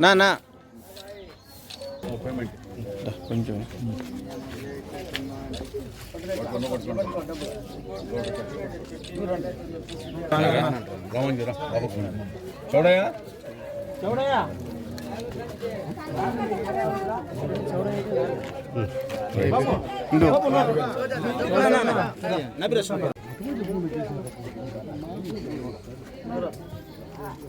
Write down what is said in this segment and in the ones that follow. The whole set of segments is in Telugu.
నా నా పేమెంట్ కొంచెం చూడయా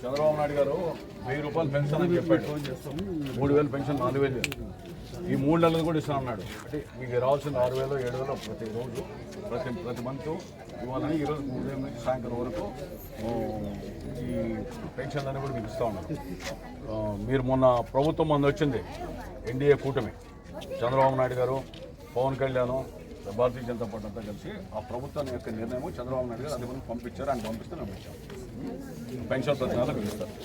చంద్రబాబు నాయుడు గారు వెయ్యి రూపాయలు పెన్షన్ అని చెప్పాడు. మూడు వేలు పెన్షన్ నాలుగు వేలు ఈ మూడు నెలలు కూడా ఇస్తాను అన్నాడు. అంటే మీకు రావాల్సిన ఆరు వేలు ఏడు వేలు ప్రతి రోజు ప్రతి ప్రతి మంత్ ఇవ్వాలని ఈరోజు ఉదయం నుంచి సాయంత్రం వరకు ఈ పెన్షన్ అని కూడా మీకు ఇస్తూ ఉన్నారు మీరు మొన్న ప్రభుత్వం మంది వచ్చింది ఎన్డీఏ కూటమి. చంద్రబాబు నాయుడు గారు పవన్ కళ్యాణ్ భారతీయ జనతా పార్టీ అంతా కలిసి ఆ ప్రభుత్వం యొక్క నిర్ణయం చంద్రబాబు నాయుడు గారు అందుకని పంపించారు. ఆయన పంపిస్తే నమ్మించాం పెన్షన్ ప్రతి పిలుస్తారు.